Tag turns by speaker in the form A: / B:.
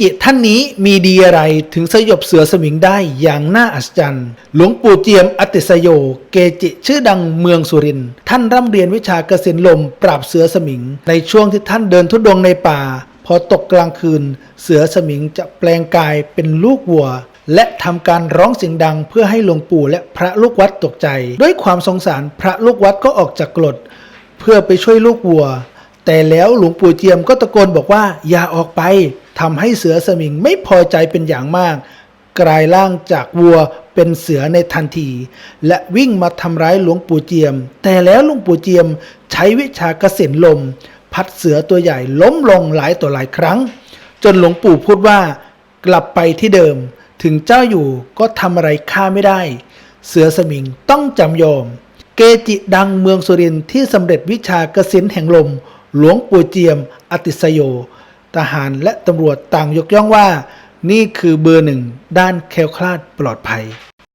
A: จิท่านนี้มีดีอะไรถึงสยบเสือสมิงได้อย่างน่าอัศจรรย์ หลวงปู่เจียมอติสโย เกจิชื่อดังเมืองสุรินทร์ท่านร่ำเรียนวิชากสินลมปราบเสือสมิง ในช่วงที่ท่านเดินทุดงในป่า พอตกกลางคืน เสือสมิงจะแปลงกายเป็นลูกวัวและทำการร้องเสียงดังเพื่อให้หลวงปู่และพระลูกวัดตกใจ ด้วยความสงสารพระลูกวัดก็ออกจากกรดเพื่อไปช่วยลูกวัว แต่แล้วหลวงปู่เจียมก็ตะโกนบอกว่าอย่าออกไป ทำให้เสือสมิงไม่พอใจเป็นอย่างมาก กลายร่างจากวัวเป็นเสือในทันที และวิ่งมาทำร้ายหลวงปู่เจียม แต่แล้วหลวงปู่เจียมใช้วิชากสินลม พัดเสือตัวใหญ่ล้มลงหลายต่อหลายครั้ง จนหลวงปู่พูดว่า กลับไปที่เดิม ถึงเจ้าอยู่ก็ทำอะไรข้าไม่ได้ เสือสมิงต้องจำยอม เกจิดังเมืองสุรินที่สำเร็จวิชากสินแห่งลม หลวงปู่เจียม อติสโย ทหารและตำรวจต่างยกย่องว่า นี่คือเบอร์หนึ่งด้านแคล้วคลาดปลอดภัย